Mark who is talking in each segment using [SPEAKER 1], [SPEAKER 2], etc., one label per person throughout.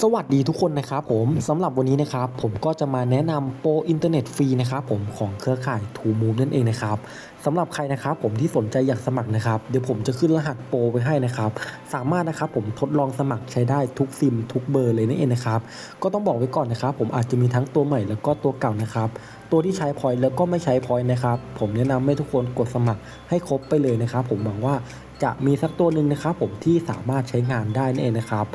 [SPEAKER 1] สวัสดีทุกคนนะครับผมสำหรับวันนี้นะครับผมก็จะมาแนะนำโปรอินเทอร์เน็ตฟรีนะครับผมของเครือข่าย t ูมู v นั่นเองนะครับสำหรับใครนะครับผมที่สนใจอยากสมัครนะครับเดี๋ยวผมจะขึ้นรหัสโปรไปให้นะครับสามารถนะครับผมทดลองสมัครใช้ได้ทุกซิม ทุกเบอร์เลยนั่นเองนะครับก็ต้องบอกไว้ก่อนนะครับผมอาจจะมีทั้งตัวใหม่แล้วก็ตัวเก่านะครับตัวที่ใช้พอยต์แล้วก็ไม่ใช้พอยต์นะครับผมแนะนำให้ทุกคนกดสมัครให้ครบไปเลยนะครับผมหวังว่า จะมีสักตัวหนึ่งนะครับผมที่สามารถใช้งานได้นั่นเองนะครับ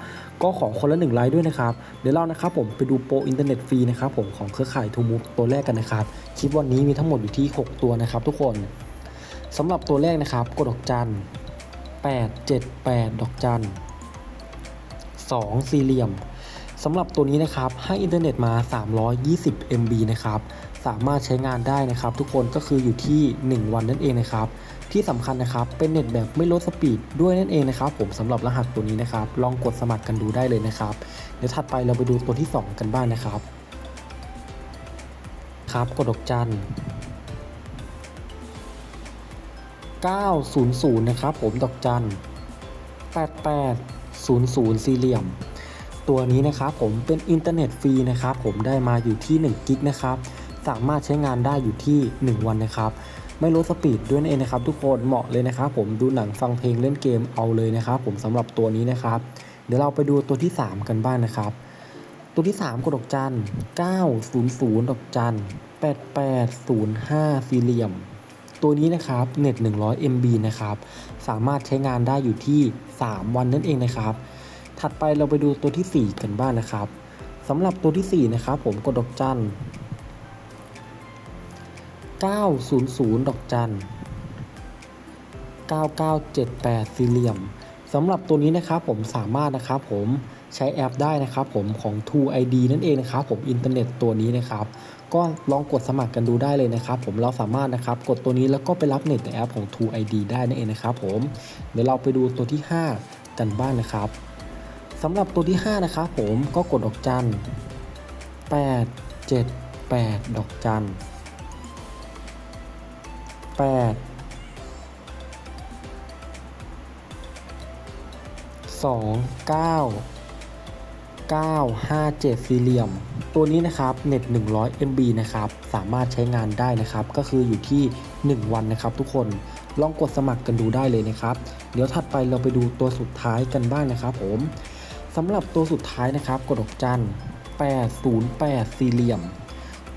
[SPEAKER 1] ก็ของคนละหนึ่งไลค์ด้วยนะครับ เดี๋ยวเรานะครับผมไปดูโปรอินเทอร์เน็ตฟรีนะครับผมของเครือข่ายทูมูฟตัวแรกกันนะครับ คลิปวันนี้มีทั้งหมดอยู่ที่ 6 ตัวนะครับทุกคนสำหรับตัวแรกนะครับกดดอกจัน 878 ดอกจัน 2 สี่เหลี่ยม สำหรับตัวนี้นะครับให้อินเทอร์เน็ตมา 320 MB นะครับสามารถใช้งานได้นะครับ ทุกคนก็คืออยู่ที่ 1 วันนั่นเองนะครับ ที่สำคัญนะครับเป็นเน็ตแบบไม่ลดสปีดด้วยนั่นเองนะครับ ผมสำหรับรหัสตัวนี้นะครับ ลองกดสมัครกันดูได้เลยนะครับ เดี๋ยวถัดไปเราไปดูตัวที่ 2 กันบ้างนะครับครับกดดอกจัน900 นะครับผมดอกจัน8800 สี่เหลี่ยม ตัวนี้นะครับผมเป็นอินเทอร์เน็ตฟรีนะครับผมได้มาอยู่ที่1กิกนะครับสามารถใช้งานได้อยู่ที่ 1 วันนะครับไม่ลดสปีดด้วยนั่นเองนะครับทุกคนเหมาะเลยนะครับผมดูหนังฟังเพลงเล่นเกมเอาเลยนะครับผมสำหรับตัวนี้นะครับเดี๋ยวเราไปดูตัวที่ 3 กันบ้างนะครับตัวที่ 3กดดอกจัน 900 ดอกจัน 8805 สี่เหลี่ยม ตัวนี้นะครับเน็ต100 MB นะครับ สามารถใช้งานได้อยู่ที่ 3 วันนั่นเองนะครับ ถัดไปเราไปดูตัวที่ 4 กันบ้างนะครับสำหรับตัวที่ 4 นะครับ ผมกดดอกจัน 900 ดอกจัน 9978 สี่เหลี่ยมสำหรับตัวนี้นะครับผมสามารถนะครับผมใช้แอปได้นะครับผมของ True ID นั่นเองนะครับผมอินเทอร์เน็ตตัวนี้นะครับ ก็ลองกดสมัครกันดูได้เลยนะครับ ผมเราสามารถนะครับกดตัวนี้แล้วก็ไปรับเน็ตในแอปของ True ID ได้นั่นเองนะครับผมเดี๋ยวเราไปดูตัวที่ 5 กันบ้างนะครับ สำหรับตัวที่ 5 นะครับผมก็กดดอกจัน 8 7 8 ดอกจัน 8 2 9 957 สี่เหลี่ยม ตัวนี้นะครับเน็ต 100 MB นะครับสามารถใช้งานได้นะครับ ก็คืออยู่ที่ 1 วันนะครับ ทุกคนลองกดสมัครกันดูได้เลยนะครับ เดี๋ยวถัดไปเราไปดูตัวสุดท้ายกันบ้างนะครับผมำหรับตัวสุดท้ายนะครับกดดอกจัน808สี่เหลี่ยม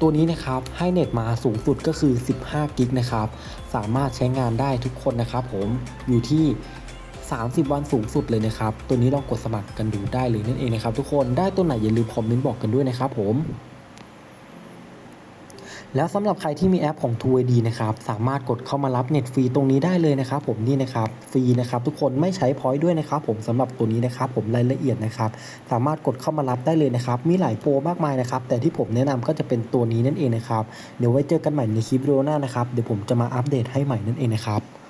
[SPEAKER 1] ตัวนี้นะครับให้เน็ตมาสูงสุดก็คือ 15 กิกนะครับ สามารถใช้งานได้ทุกคนนะครับผมอยู่ที่ 30 วันสูงสุดเลยนะครับ ตัวนี้ลองกดสมัครกันดูได้เลยนั่นเองนะครับทุกคนได้ตัวไหนอย่าลืมคอมเมนต์บอกกันด้วยนะครับผม แล้วสำหรับใครที่มีแอปของ True ID นะครับสามารถกดเข้ามารับเน็ตฟรีตรงนี้ได้เลยนะครับผมนี่นะครับฟรีนะครับทุกคนไม่ใช้พอยต์ด้วยนะครับผมสำหรับตัวนี้นะครับผมรายละเอียดนะครับสามารถกดเข้ามารับได้เลยนะครับมีหลายโปรมากมายนะครับแต่ที่ผมแนะนำก็จะเป็นตัวนี้นั่นเองนะครับเดี๋ยวไว้เจอกันใหม่ในคลิปวิดีโอหน้านะครับเดี๋ยวผมจะมาอัปเดตให้ใหม่นั่นเองนะครับ